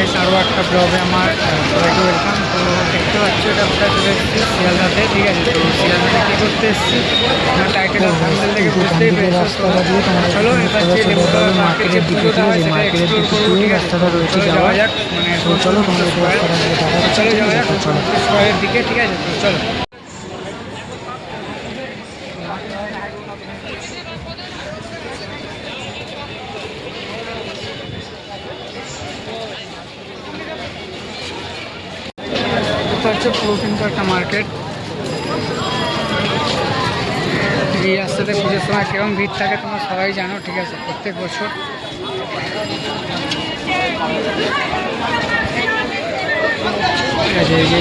একটা ব্লগে আমার সবাইকে ওয়েলকাম তো দেখতে পাচ্ছি এটা কোথায় চলে এসেছি শিয়ালদাতে ঠিক আছে? তো শিয়ালদাতে কী করতে এসেছি? আমার টাইটেল থেকে বুঝতেই পেরেছ। চলো এবার যে লেবুতলা মার্কেট যে পুজোটা হয় সেটা এক্সপ্লোর করব ঠিক আছে? চলো যাওয়া যাক মানে চলো চলো যাওয়া যাক স্কোয়ারের দিকে ঠিক আছে? তো চলো। হচ্ছে প্রোটিন একটা মার্কেট এই রাস্তাতে পুজোর সময় কীরকম ভিড় থাকে তোমরা সবাই জানো, ঠিক আছে? প্রত্যেক বছর। ঠিক আছে এই যে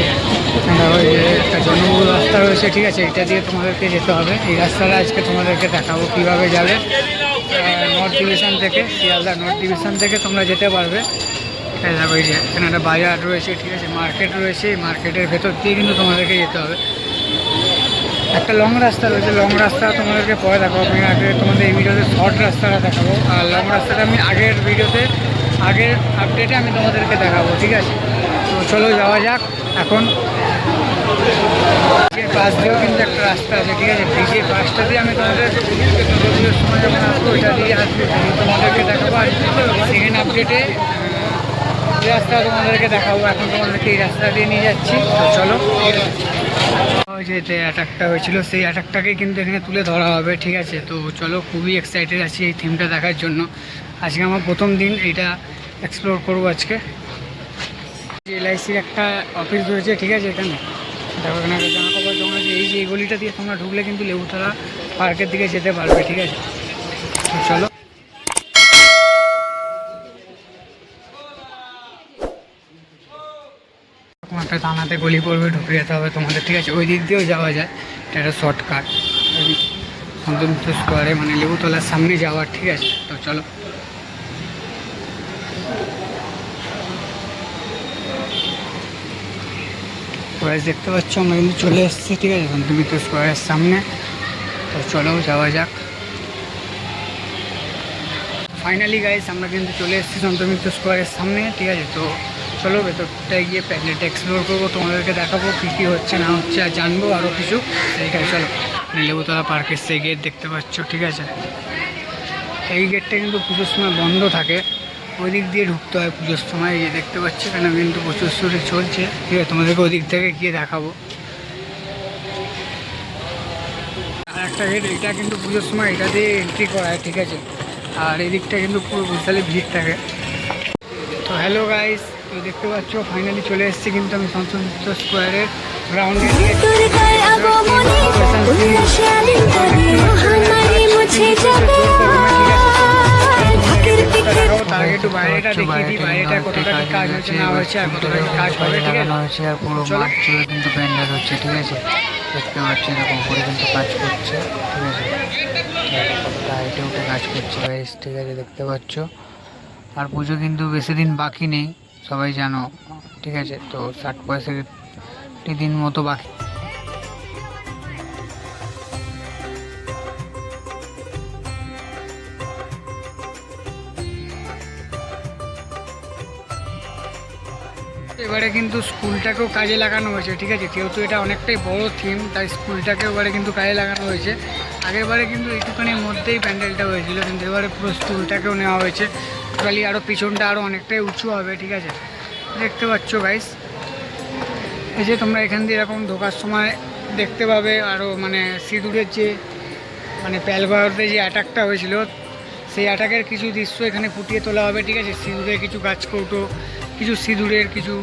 একটা জনবহুল রাস্তা রয়েছে, ঠিক আছে? এটা দিয়ে তোমাদেরকে যেতে হবে। এই রাস্তাটা আজকে তোমাদেরকে দেখাবো কীভাবে যাবে। নর্থ ডিভিশন থেকে, শিয়ালদা নর্থ ডিভিশন থেকে তোমরা যেতে পারবে। এই দেখো এই যে, এখানে একটা বাজার রয়েছে, ঠিক আছে মার্কেট রয়েছে মার্কেটের ভেতর দিয়ে কিন্তু তোমাদেরকে যেতে হবে। একটা লং রাস্তা রয়েছে লং রাস্তা তোমাদেরকে পরে দেখাবো। আমি আগে তোমাদের এই ভিডিওতে শর্ট রাস্তাটা দেখাবো। আর লং রাস্তাটা আমি আগের ভিডিওতে, আগের আপডেটে আমি তোমাদেরকে দেখাবো, ঠিক আছে? তো চলো যাওয়া যাক, এখন পাশ দিয়েও কিন্তু একটা রাস্তা আছে, ঠিক আছে? ব্রিজের পাশটা দিয়ে আমি তোমাদের সময় যখন আসব ওইটা দিয়ে আসব, তোমাদেরকে দেখাবো। আর সেকেন্ড আপডেটে রাস্তা তোমাদেরকে দেখাবো, এখন তোমাদেরকে এই রাস্তা দিয়ে নিয়ে যাচ্ছি। চলো। ওই যে যে অ্যাটাকটা হয়েছিল, সেই অ্যাটাকটাকে কিন্তু এখানে তুলে ধরা হবে, ঠিক আছে? তো চলো, খুবই এক্সাইটেড আছি এই থিমটা দেখার জন্য। আজকে আমার প্রথম দিন, এইটা এক্সপ্লোর করব আজকে। এলআইসির একটা অফিস রয়েছে, ঠিক আছে, এখানে। দেখো, এখানে একটা জামা দোকান এই যে এই গলিটা দিয়ে তোমরা ঢুকলে কিন্তু লেবুতলা পার্কের দিকে যেতে পারবে, ঠিক আছে? চলো। একটা গলি পড়বে, ঢুকে যেতে হবে তোমাদের, ঠিক আছে? ওই দিক দিয়েও যাওয়া যায়। এটা একটা শর্টকাট সন্তমিত্র স্কোয়ারে মানে লেবুতলার সামনে যাওয়ার, ঠিক আছে? তো চলো। দেখতে পাচ্ছ, আমরা কিন্তু চলে এসেছি, ঠিক আছে? সন্তমিত্র স্কোয়ারের সামনে। তো চলো, যাওয়া যাক। ফাইনালি গাইজ আমরা কিন্তু চলে এসেছি সন্তমিত্র স্কোয়ারের সামনে, ঠিক আছে? তো চলো ভেতরটায় গিয়ে প্যাকেট এক্সপ্লোর করব, তোমাদেরকে দেখাবো কী কী হচ্ছে, না হচ্ছে, আর জানব আরও কিছু। সেইখানে চলো। লেবুতলা পার্কের সেই গেট দেখতে পাচ্ছ, ঠিক আছে? এই গেটটা কিন্তু পুজোর সময় বন্ধ থাকে। ওই দিক দিয়ে ঢুকতে হয় পুজোর সময়, এই দেখতে পাচ্ছি, এখানে কিন্তু প্রচুর সুরে চলছে। ঠিক আছে, তোমাদেরকে ওই দিক থেকে গিয়ে দেখাবো। আর একটা গেট এটা কিন্তু পুজোর সময় এটা দিয়ে এন্ট্রি করা হয়, ঠিক আছে? আর এই দিকটা কিন্তু পুরো বিশালে ভিড় থাকে। তো হ্যালো গাইস তো দেখতে পাচ্ছ ফাইনালি চলে এসেছি কিন্তু আমি সংসদ স্কোয়ারের গ্রাউন্ডে তোর গায়ে আগমনে উল্লাসে আলিঙ্গনে মহামারী মুছে যাবে। আর ঢাকের পিঠে তার আগে একটু বাইরেটা দেখিয়ে দিই বাইরেটা কতটা কি কাজ হচ্ছে না হচ্ছে আর কতটা কি কাজ হবে ঠিক আছে? হচ্ছে আর পুরো চলো। মাঠ জুড়ে কিন্তু প্যান্ডেল হচ্ছে ঠিক আছে? দেখতে পাচ্ছি এরকম করে কিন্তু কাজ করছে ঠিক আছে? কতটা হাইটে উঠে কাজ করছে ঠিক আছে দেখতে পাচ্ছ? আর পুজো কিন্তু বেশি দিন বাকি নেই। সবাই জানো, ঠিক আছে? তো ষাট পঁয়ষট্টি দিন মতো বাকি। এবারে কিন্তু স্কুলটাকেও কাজে লাগানো হয়েছে, ঠিক আছে? যেহেতু এটা অনেকটাই বড় থিম তাই স্কুলটাকে এবারে কিন্তু কাজে লাগানো হয়েছে। আগেরবারে কিন্তু একটুখানির মধ্যেই প্যান্ডেলটা হয়েছিল, কিন্তু এবারে পুরো স্কুলটাকেও নেওয়া হয়েছে। টোটালি আরও পিছনটা আরও অনেকটাই উঁচু হবে, ঠিক আছে? দেখতে পাচ্ছ গাইস এই যে তোমরা এখান দিয়ে এরকম ঢোকার সময় দেখতে পাবে আরও মানে সিঁদুরের যে মানে প্যালগড়তে যে অ্যাটাকটা হয়েছিল, সেই অ্যাটাকের কিছু দৃশ্য এখানে ফুটিয়ে তোলা হবে, ঠিক আছে? সিঁদুরের কিছু গাছ কৌটো, কিছু সিঁদুরের কিছু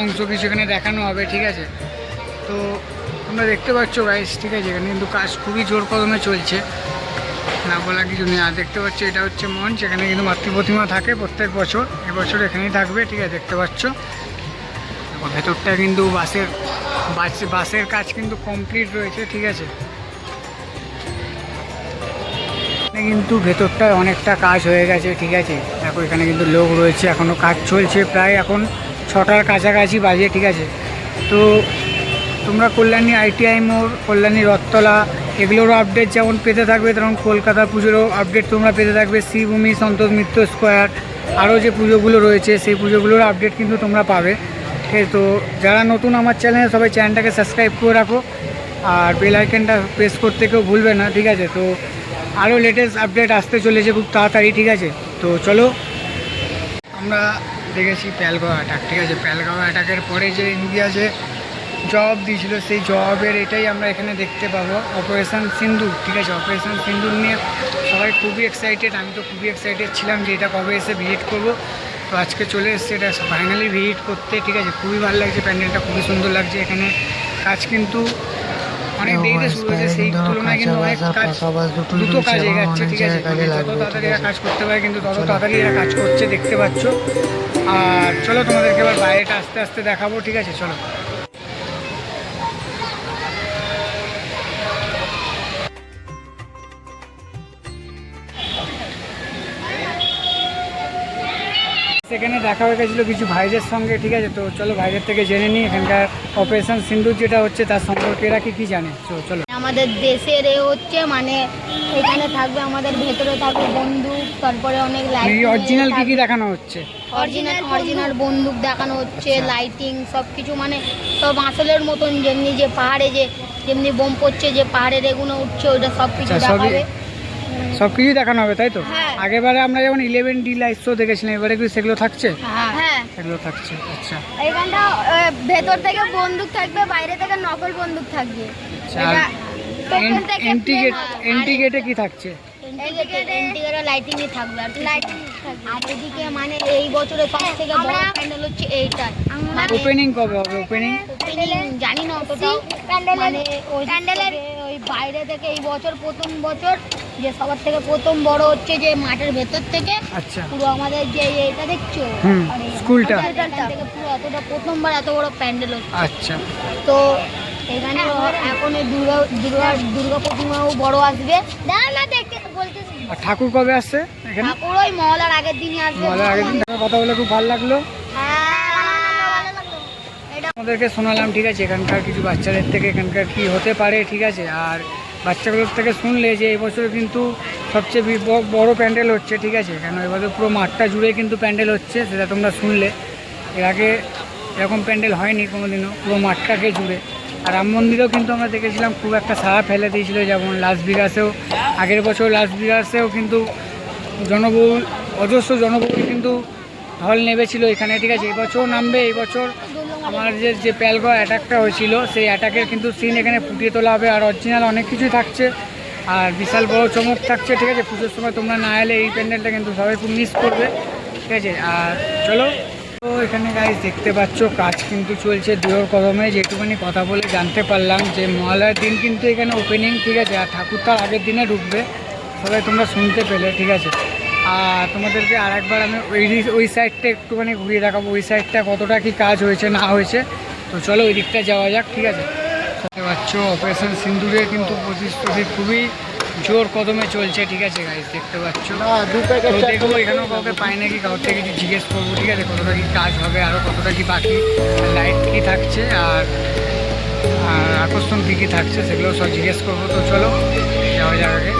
অংশ কিছু এখানে দেখানো হবে, ঠিক আছে? তো তোমরা দেখতে পাচ্ছ গাইস ঠিক আছে? এখানে কিন্তু কাজ খুবই জোর কদমে চলছে। না বলা কিছু নেই। আর দেখতে পাচ্ছ, এটা হচ্ছে মঞ্চ, এখানে কিন্তু মাতৃ প্রতিমা থাকে প্রত্যেক বছর। এবছর এখানেই থাকবে, ঠিক আছে, দেখতে পাচ্ছ। ভেতরটা কিন্তু বাসের, বাস, বাসের কাজ কিন্তু কমপ্লিট রয়েছে, ঠিক আছে। এখানে কিন্তু ভেতরটায় অনেকটা কাজ হয়ে গেছে, ঠিক আছে। দেখো, এখানে কিন্তু লোক রয়েছে এখনও কাজ চলছে, প্রায় এখন ছটার কাছাকাছি বাজে, ঠিক আছে। তো তোমরা কল্যাণী আইটিআই মোড়, কল্যাণী রথতলা এগুলোরও আপডেট যেমন পেতে থাকবে, তেমন কলকাতা পুজোরও আপডেট তোমরা পেতে থাকবে। শ্রীভূমি, সন্তোষ মিত্র স্কোয়ার আরও যে পুজোগুলো রয়েছে, সেই পুজোগুলোর আপডেট কিন্তু তোমরা পাবে। ঠিক তো যারা নতুন আমার চ্যানেলে সবাই চ্যানেলটাকে সাবস্ক্রাইব করে রাখো। আর বেল আইকনটা প্রেস করতে কেউ ভুলবে না, ঠিক আছে? তো আরও লেটেস্ট আপডেট আসতে চলেছে খুব তাড়াতাড়ি, ঠিক আছে? তো চলো, আমরা দেখেছি প্যালগাঁও অ্যাটাক ঠিক আছে? প্যালগাঁও অ্যাটাকের পরে যে ইন্ডিয়া যে জবাব দিয়েছিল সেই জবের এটাই আমরা এখানে দেখতে পাবো। অপারেশন সিন্দুর ঠিক আছে? অপারেশন সিন্দুর নিয়ে সবাই খুবই এক্সাইটেড আমি তো খুবই এক্সাইটেড ছিলাম যে এটা কবে এসে ভিজিট করব। তো আজকে চলে এসছে এটা ফাইনালি ভিজিট করতে ঠিক আছে? খুবই ভালো লাগছে প্যান্ডেলটা খুবই সুন্দর লাগছে এখানে। কাজ কিন্তু অনেক দেরিতে শুরু হয়েছে সেই তুলনায় কিন্তু অনেক কাজ দ্রুত কাজ এগাচ্ছে ঠিক আছে? যত তাড়াতাড়ি এরা কাজ করতে পারে কিন্তু তত তাড়াতাড়ি এরা কাজ করছে দেখতে পাচ্ছ। আর চলো তোমাদেরকে এবার বাইরেটা আস্তে আস্তে দেখাবো ঠিক আছে? চলো। সেখানে দেখা হয়ে গেছিল কিছু ভাইদের সঙ্গে ঠিক আছে? তো চলো ভাইদের থেকে জেনে নিই এখানকার অপারেশন সিন্ধু যেটা হচ্ছে তার সম্পর্কে এরা কি কি জানে? তো চলো। আমাদের দেশের এ হচ্ছে মানে এখানে থাকবে আমাদের ভেতরে থাকবে বন্দুক তারপরে অনেক লাইটিং অরিজিনাল কি কি দেখানো হচ্ছে? অরিজিনাল অরিজিনাল বন্দুক। দেখানো হচ্ছে লাইটিং সব কিছু মানে সব আসলের মতন যেমনি যে পাহাড়ে যে যেমনি বোম পড়ছে যে পাহাড়ের এগুলো উঠছে ওইটা সব কিছু আচ্ছা, দেখাবে। সব কিছুই দেখানো হবে তাই তো? হ্যাঁ। আগেবারে আমরা যেমন ইলেভেন ডি লাইট শো দেখেছিলাম এবারে কি সেগুলো থাকছে? হ্যাঁ। হ্যাঁ। সেগুলো থাকছে আচ্ছা। এখানটা ভেতর থেকে বন্দুক থাকবে বাইরে থেকে নকল বন্দুক থাকবে। এন্টিগেট আর পেছন থেকে এন্টি গেট plain এন্টি গেটে কি থাকছে? এন্টিগেটে লাইটিংই থাকবে আর লাইটিং আর এদিকে মানে এই বছরের সব থেকে বড় প্যান্ডেল হচ্ছে এইটাই। মানে ওপেনিং কবে হবে? ওপেনিং জানি না অতটাও মানে ওই প্যান্ডেলের ওই বাইরে থেকে এই বছর প্রথম বছর যে সবার থেকে প্রথম বড় হচ্ছে যে মাঠের ভেতর থেকে আচ্ছা। পুরো আমাদের যে এটা দেখছ? হুম, স্কুলটা। পুরো এতটা প্রথমবার এত বড় প্যান্ডেল হচ্ছে। আচ্ছা। তো এখানে এখন দুর্গা দুর্গা দুর্গা প্রতিমাও বড় আসবে। না না দেখতে বলতে আর ঠাকুর কবে আসছে এখানে? ঠাকুর ওই মহলার আগের দিনই আসবে। আগের দিন। কথা বলে খুব ভালো লাগল। আমাদেরকে শোনালাম ঠিক আছে? এখানকার কিছু বাচ্চাদের থেকে এখানকার কি হতে পারে ঠিক আছে? আর বাচ্চাগুলোর থেকে শুনলে যে এবছর কিন্তু সবচেয়ে বড় প্যান্ডেল হচ্ছে ঠিক আছে? কেন এবছর পুরো মাঠটা জুড়ে কিন্তু প্যান্ডেল হচ্ছে সেটা তোমরা শুনলে। এর আগে এরকম প্যান্ডেল হয়নি কোনোদিনও পুরো মাঠটাকে জুড়ে। আর রাম মন্দিরেও কিন্তু আমরা দেখেছিলাম, খুব একটা সাড়া ফেলে দিয়েছিল, যেমন লাস বিগাসেও আগের বছর লাস বিগাসেও কিন্তু জনবহুল, অজস্র জনবহুল কিন্তু হল নেমেছিল এখানে, ঠিক আছে? এবছর নামবে, এবছর বছর আমার যে প্যালগাঁও অ্যাটাকটা হয়েছিল, সেই অ্যাটাকের কিন্তু সিন এখানে ফুটিয়ে তোলা হবে। আর অরিজিনাল অনেক কিছুই থাকছে, আর বিশাল বড় চমক থাকছে, ঠিক আছে? পুজোর সময় তোমরা না এলে এই প্যান্ডেলটা কিন্তু সবাই খুব মিস করবে, ঠিক আছে? আর চলো তো এখানে গাইজ দেখতে পাচ্ছ, কাজ কিন্তু চলছে দুয়োর কদমে। যেটুকুনি কথা বলে জানতে পারলাম যে, মহালয়ার দিন কিন্তু এখানে ওপেনিং ঠিক আছে? আর ঠাকুর তার আগের দিনে ঢুকবে। সবাই তোমরা শুনতে পেলে, ঠিক আছে? আর তোমাদেরকে আর একবার আমি ওই ওই সাইডটা একটুখানি ঘুরিয়ে দেখাবো। ওই সাইডটা কতটা কি কাজ হয়েছে, না হয়েছে। তো চলো ওই দিকটা যাওয়া যাক, ঠিক আছে? দেখতে পাচ্ছ অপারেশন সিন্দুরের কিন্তু প্রতিশ্রুতি খুবই জোর কদমে চলছে ঠিক আছে গাইজ দেখতে পাচ্ছ? তো দেখব এখানেও কাউকে পাই নাকি কাউর থেকে কিছু জিজ্ঞেস করব ঠিক আছে? কতটা কি কাজ হবে আরও কতটা কি বাকি লাইট কি থাকছে আর আর আকর্ষণ কী কী থাকছে সেগুলো সব জিজ্ঞেস করব। তো চলো যাওয়া যাক আগে।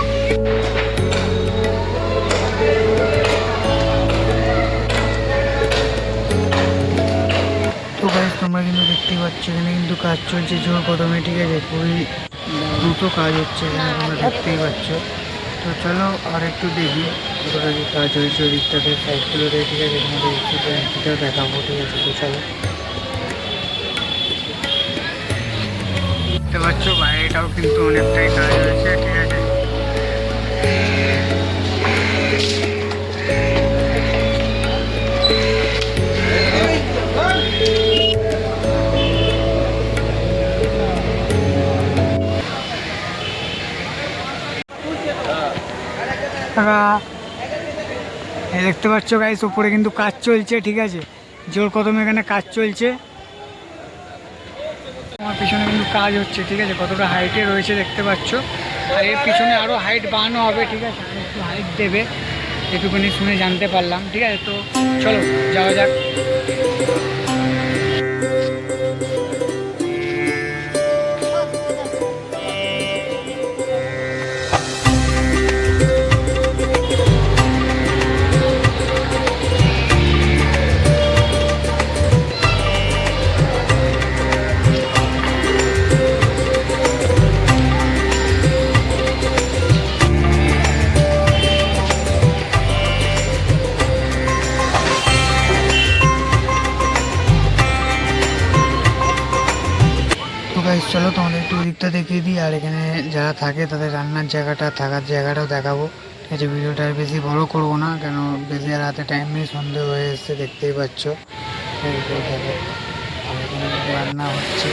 তো গাইজ তোমরা কিন্তু দেখতেই পাচ্ছ এখানে কিন্তু কাজ চলছে জোর কদমে ঠিক আছে? খুবই দ্রুত কাজ হচ্ছে এখানে তোমরা দেখতেই পাচ্ছ। তো চলো আর একটু দেখি কতটা যে কাজ হয়েছে ওই দিকটাতে সাইডগুলোতে ঠিক আছে তোমাদের সেটাও দেখাবো ঠিক আছে? তো চলো। দেখতে পাচ্ছ বাইরেটাও কিন্তু অনেকটাই কাজ হয়েছে ঠিক আছে? এই দেখতে পাচ্ছ গাইস উপরে কিন্তু কাজ চলছে, ঠিক আছে? জোর কদমে এখানে কাজ চলছে। আমার পিছনে কিন্তু কাজ হচ্ছে, ঠিক আছে? কতটা হাইটে রয়েছে দেখতে পাচ্ছ? আর এর পিছনে আরও হাইট বানানো হবে, ঠিক আছে? একটু হাইট দেবে যেটুকুনি শুনে জানতে পারলাম, ঠিক আছে? তো চলো, যাওয়া যাক। গাইস চলো তোমাদের একটু ওদিকটা দেখিয়ে দিই আর এখানে যারা থাকে তাদের রান্নার জায়গাটা থাকার জায়গাটাও দেখাবো ঠিক আছে ভিডিওটা আর বেশি বড় করব না কেন বেশি আর হাতে টাইম নেই সন্ধে হয়ে এসছে দেখতেই পাচ্ছ রান্না হচ্ছে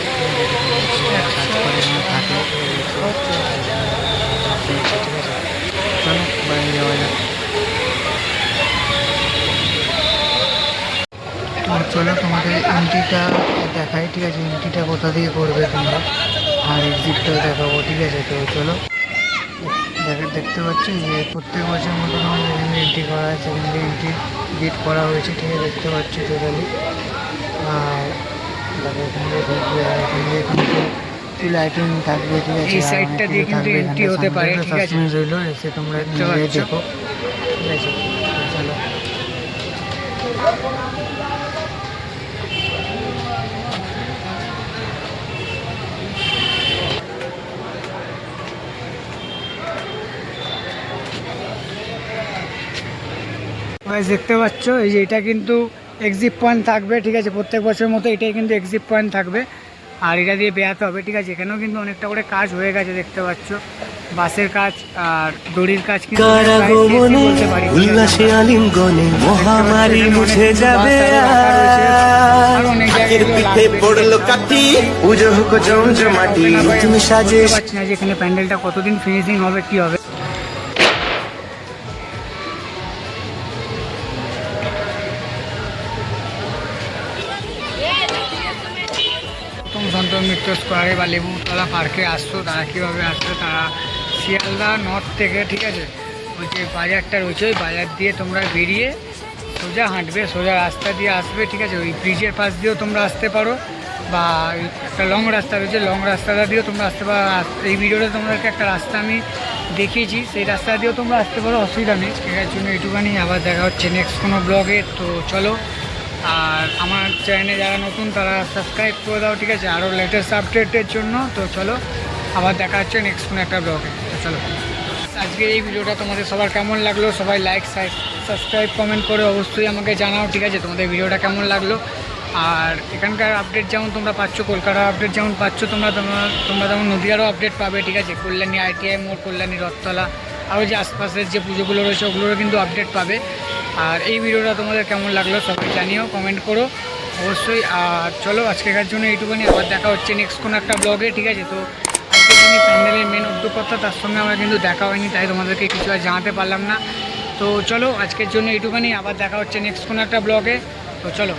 কাজ করে থাকে চলো বাইরে যাওয়া যাক চলো তোমাদের এন্ট্রিটা দেখাই ঠিক আছে? এন্ট্রিটা কোথা দিয়ে করবে তোমরা? আর এক্সিটটাও দেখাবো ঠিক আছে? তো চলো। দেখে দেখতে পাচ্ছি যে প্রত্যেক বছর মতো তোমাদের এখানে এন্ট্রি করা হয় সেখান থেকে এন্ট্রি গেট করা হয়েছে ঠিক আছে? দেখতে পাচ্ছি টোটালি আর দেখো এখান দিয়ে ঢুকবে আর এখান দিয়ে কিন্তু লাইটিং থাকবে ঠিক আছে? এই দিয়ে কিন্তু থাকবে হতে পারে, ঠিক আছে? রইল এসে তোমরা? দেখো ঠিক আছে? চলো। দেখতে পাচ্ছ? এই যে এটা কিন্তু এক্সিট পয়েন্ট থাকবে ঠিক আছে? প্রত্যেক বছরের মতো এটাই কিন্তু এক্সিট পয়েন্ট থাকবে। আর এটা দিয়ে বেড়াতে হবে ঠিক আছে? এখানেও কিন্তু অনেকটা করে কাজ হয়ে গেছে দেখতে পাচ্ছ? বাসের কাজ আর দড়ির কাজ কিন্তু? উল্লাসে আলিঙ্গনে মহামারী মুছে যাবে তুমি সাজে বুঝতে না যে এখানে প্যান্ডেলটা কতদিন ফিনিশিং হবে কি হবে। সন্তোষ মিত্র স্কোয়ারে বা লেবুতলা পার্কে আসছো, তারা কীভাবে আসবে তারা শিয়ালদা নর্থ থেকে, ঠিক আছে? ওই যে বাজারটা রয়েছে, ওই বাজার দিয়ে তোমরা বেরিয়ে সোজা হাঁটবে, সোজা রাস্তা দিয়ে আসবে, ঠিক আছে? ওই ব্রিজের পাশ দিয়েও তোমরা আসতে পারো, বা একটা লং রাস্তা রয়েছে লং রাস্তাটা দিয়েও তোমরা আসতে পারো। এই ভিডিওতে তোমাদেরকে একটা রাস্তা আমি দেখিয়েছি, সেই রাস্তা দিয়েও তোমরা আসতে পারো, অসুবিধা নেই। এর জন্য এইটুখানি আবার দেখা হচ্ছে নেক্সট কোনো ব্লগে তো চলো। আর আমার চ্যানেলে যারা নতুন, তারা সাবস্ক্রাইব করে দাও, ঠিক আছে? আরও লেটেস্ট আপডেটের জন্য। তো চলো, আবার দেখা হচ্ছে নেক্সট কোনো একটা ব্লগে চলো। আজকে এই ভিডিওটা তোমাদের সবার কেমন লাগল? সবাই লাইক সাবস্ক্রাইব কমেন্ট করে অবশ্যই আমাকে জানাও, ঠিক আছে? তোমাদের ভিডিওটা কেমন লাগল? আর এখানকার আপডেট যেমন তোমরা পাচ্ছ, কলকাতার আপডেট যেমন পাচ্ছ, তোমরা তোমার তোমরা তেমন নদীয়ারও আপডেট পাবে, ঠিক আছে? কল্যাণী আইটিআই মোড়, কল্যাণী রথতলা আরও যে আশপাশের যে পুজোগুলো রয়েছে, ওগুলোরও কিন্তু আপডেট পাবে। আর এই ভিডিওটা তোমাদের কেমন লাগল সবাই জানিও কমেন্ট করো। অবশ্যই, আর চলো আজকেকার জন্য এইটুকুনি, আবার দেখা হচ্ছে নেক্সট কোনো একটা ব্লগে ঠিক আছে? তো আজকে যিনি প্যান্ডেলের মেন উদ্যোগকর্তা তার সঙ্গে আমার কিন্তু দেখা হয়নি, তাই তোমাদেরকে কিছু আর জানাতে পারলাম না। তো চলো আজকের জন্য এইটুকুনি, আবার দেখা হচ্ছে নেক্সট কোনো একটা ব্লগে তো চলো।